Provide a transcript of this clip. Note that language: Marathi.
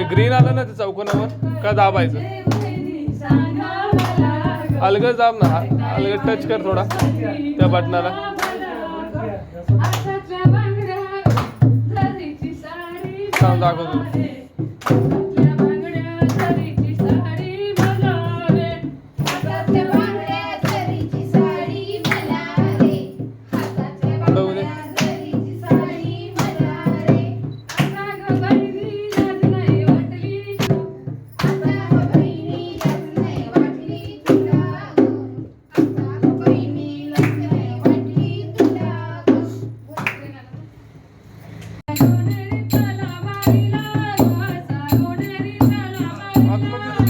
ते ग्रीन आलं ना ते चौकोनावर? का दाबायचं? अलगद दाब ना अलगद टच कर थोडा. त्या बटनाला दाखव तुला Aklıma bir